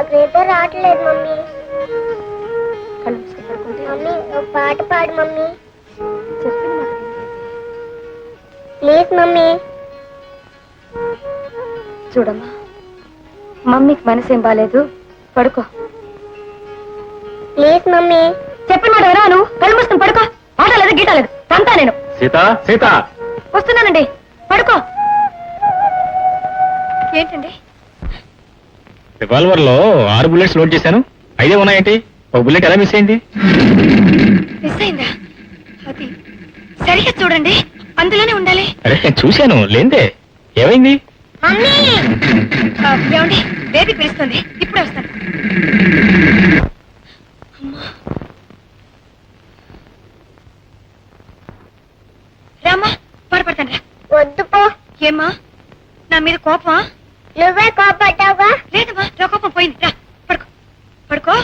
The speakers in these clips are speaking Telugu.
నాకు నిద్ర రావట్లేదు మమ్మీ. మమ్మీ ఒక పాట పాడు మమ్మీ. Please mummy. చూడమ్మా మమ్మీకి మనసు ఏం బాలేదు. పడుకో. Please mummy. చెప్పిన మాట వినా నువ్వు కళ్ళు మూసుకొని పడుకో. ఆట లేదు గీట లేదు. అంతా నేను. సీత సీత. వస్తున్నానండి. పడుకో. ఏంటండి? రివాల్వర్లో ఆరు బుల్లెట్స్ లోడ్ చేశాను. ఐదే ఉన్నాయేంటి? ఒక బుల్లెట్ ఎలా మిస్ అయింది? మిస్ అయిందా? అది సరిగ్గా చూడండి అందులోనే ఉండాలి. అరే చూశాను లేందే ఏమైంది? మమ్మీ! ఏమండి బేబీ పిలుస్తుంది ఇప్పుడే వస్తాను. అమ్మా. రామ్మా పడపడతాను రా. వద్దు పో ఏమ్మా? నా మీద కోపమా? నువ్వే కోపడ్డావుగా? లేదమ్మా నా కోపం పోయింది. రా పడుకో. పడుకో.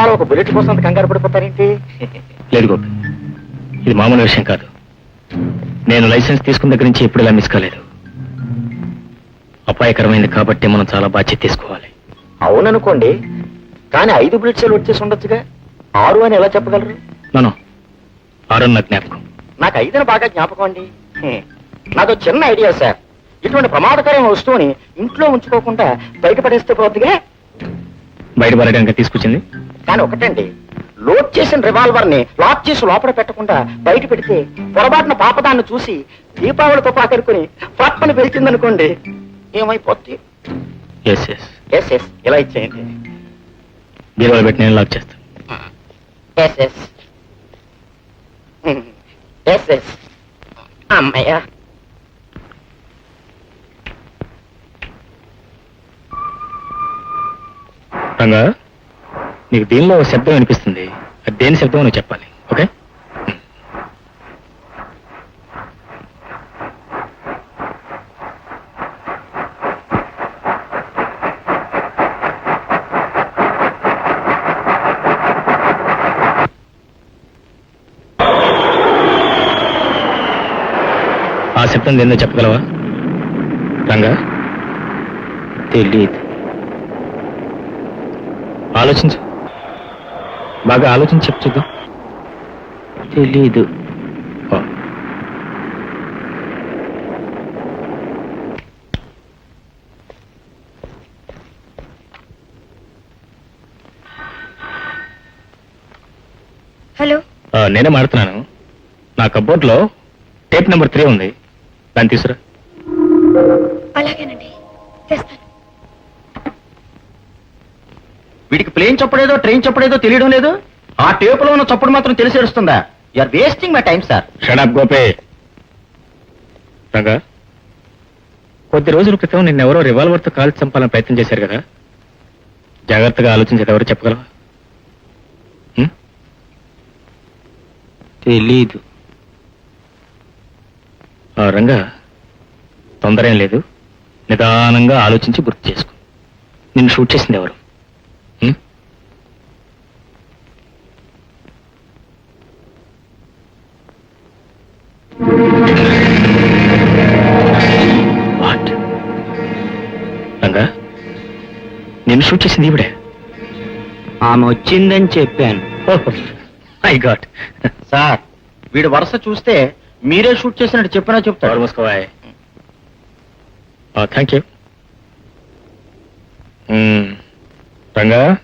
ఆల్ ఒక బుల్లెట్ కోసం అంత కంగారు పడిపోతారేంటి? లేదు గోపి ఇది మామూలు విషయం కాదు. నేను లైసెన్స్ తీసుకున్న దగ్గర నుంచి ఎప్పుడు ఇలా మిస్ కాలేదు. అపాయకరమైంది కాబట్టి మనం చాలా బాధ్యత తీసుకోవాలి. అవుననుకోండి కానీ ఐదు బుల్లెట్స్ వచ్చేసి ఉండొచ్చుగా. ఆరు అని ఎలా చెప్పగలరు? మనం ఆరు నా జ్ఞాపకం. నాకు ఐదని బాగా జ్ఞాపకం అండి. నాదో చిన్న ఐడియా సార్. ఇటువంటి ప్రమాదకరమైన వస్తువుని ఇంట్లో ఉంచుకోకుండా బయట పడేస్తే పోతుందిగా. బయట పడడానికి తీసుకొచ్చింది? కానీ ఒకటండి లోడ్ చేసిన రివాల్వర్ని లాక్ చేసి లోపల పెట్టకుండా బయట పెడితే పొరపాటున పాపదాన్ని చూసి దీపావళితో పాకరుకుని పట్టుని పెరిచిందనుకోండి ఏమైపోద్ది? ఎస్ ఎస్ ఎస్ ఎస్ ఇలా ఇచ్చేయండి. బీరువాలో పెట్టి నేను లాక్ చేస్తాను. ఎస్ ఎస్ ఎస్ ఎస్ అమ్మయ్యా. రంగా నీకు దీనిలో శబ్దం వినిపిస్తుంది. అది దేని శబ్దం నువ్వు చెప్పాలి. ఓకే? ఆ శబ్దం ఏందో చెప్పగలవా? రంగా? తెలీదు. ఆలోచించు. బాగా ఆలోచించి చెప్పు చూద్దాం. తెలీదు. హలో. నేనే మాడుతున్నాను నా కబోర్డ్లో టేప్ నెంబర్ త్రీ ఉంది. దాన్ని తీసురా అలాగేనండి. ప్లేన్ చప్పుడేదో ట్రైన్ చప్పుడేదో తెలియడం లేదు? ఆ టేపులో ఉన్న చప్పుడు మాత్రం తెలిసేస్తుందా are wasting my time sir shut up Gopi. Ranga. కొద్ది రోజుల క్రితం నిన్నెవరో రివాల్వర్తో కాల్చి చంపాలని ప్రయత్నం చేశారు కదా? జాగ్రత్తగా ఆలోచించేది ఎవరు చెప్పగలవా? తెలీదు. రంగా తొందర ఏం లేదు. నిదానంగా ఆలోచించి గుర్తు చేసుకో. నిన్ను షూట్ చేసింది ఎవరు? రంగా నిన్ను షూట్ చేసింది ఈవిడే. ఆమె వచ్చిందని చెప్పాను. ఐ గాట్ సార్ వీడు వరుస చూస్తే మీరే షూట్ చేసినట్టు చెప్పినా చెప్తారు మూసుకోవాయ్. థ్యాంక్ యూ రంగా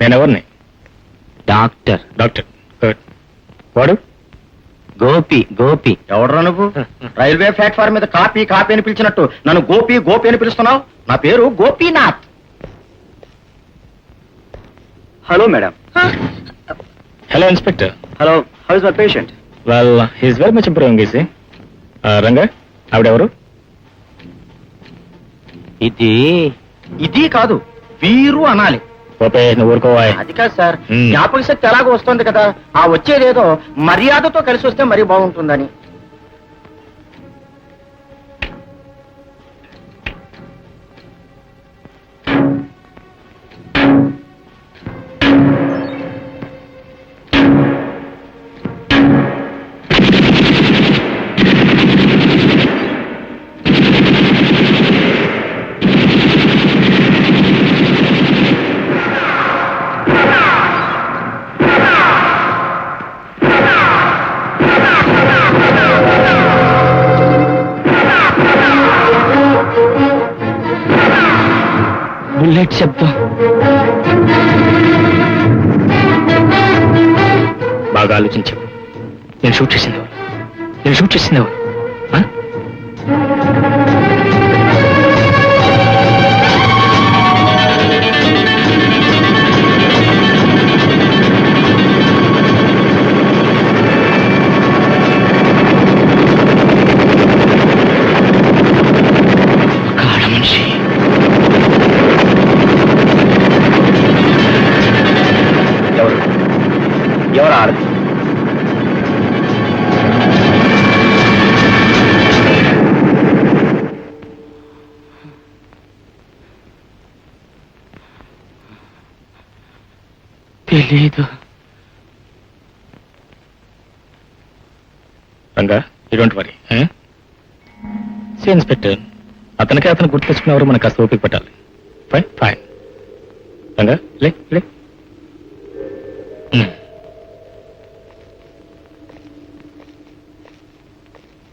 నేనెవరిని? డాక్టర్. Doctor good. వాడు? గోపి గోపి. ఎవడరా నువ్వు? రైల్వే ప్లాట్ఫామ్ మీద కాపీ కాపీ అని పిలిచినట్టు నన్ను గోపి గోపి అని పిలుస్తున్నావు? నా పేరు Gopinath. Hello madam. Hello inspector. Hello how is my patient? Well he's very much improving easy Ranga ఆవిడెవరు? ఇది ఇది కాదు వీరు అనాలి. ఓపే నువ్వు ఊరుకోవాయ్. అది కాదు సార్. జ్ఞాపక శక్తి ఎలాగో వస్తుంది కదా. ఆ వచ్చేదేదో మర్యాదతో కలిసి వస్తే మరీ బాగుంటుందని. బుల్లెట్ శబ్దం బాగా ఆలోచించావు నేను షూట్ చేసింది నేను షూట్ చేసింది తెలీదు. రంగా ఇటువంటి వరి సి ఇన్స్పెక్టర్ అతనికి అతను గుర్తు తెచ్చుకున్నవారు మనకు కాస్త ఓపిక పట్టాలి. ఫైన్ ఫైన్ రంగా లే లే.